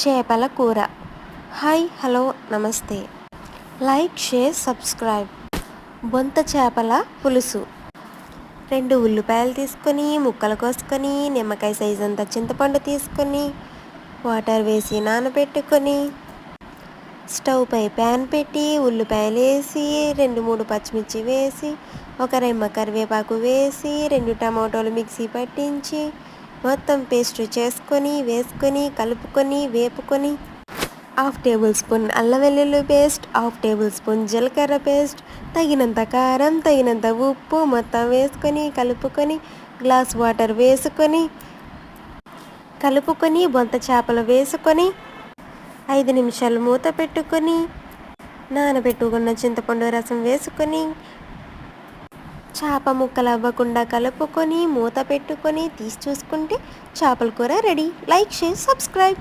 చేపల కూర. Hi hello నమస్తే. Like share subscribe. బొంత చేపల పులుసు. రెండు ఉల్లిపాయలు తీసుకొని ముక్కలు కోసుకొని నిమ్మకాయ సైజ్ అంత చింతపండు తీసుకొని వాటర్ వేసి నానబెట్టుకొని స్టవ్ పై ప్యాన్ పెట్టి ఉల్లిపాయలు వేసి రెండు మూడు పచ్చిమిర్చి వేసి ఒక రెమ్మ కరివేపాకు వేసి రెండు టమాటోలు మిక్సీ పట్టించి మొత్తం పేస్ట్ చేసుకొని వేసుకొని కలుపుకొని వేపుకొని. హాఫ్ టేబుల్ స్పూన్ అల్లం వెల్లుల్లి పేస్ట్ హాఫ్ టేబుల్ స్పూన్ జీలకర్ర పేస్ట్ తగినంత కారం తగినంత ఉప్పు మొత్తం వేసుకొని కలుపుకొని గ్లాస్ వాటర్ వేసుకొని కలుపుకొని బొంత చేపలు వేసుకొని ఐదు నిమిషాలు మూత పెట్టుకొని నానబెట్టుకున్న చింతపండు రసం వేసుకొని చేప ముక్కలు అవ్వకుండా కలుపుకొని మూత పెట్టుకొని తీసి చూసుకుంటే చేపల కూర రెడీ. Like share subscribe.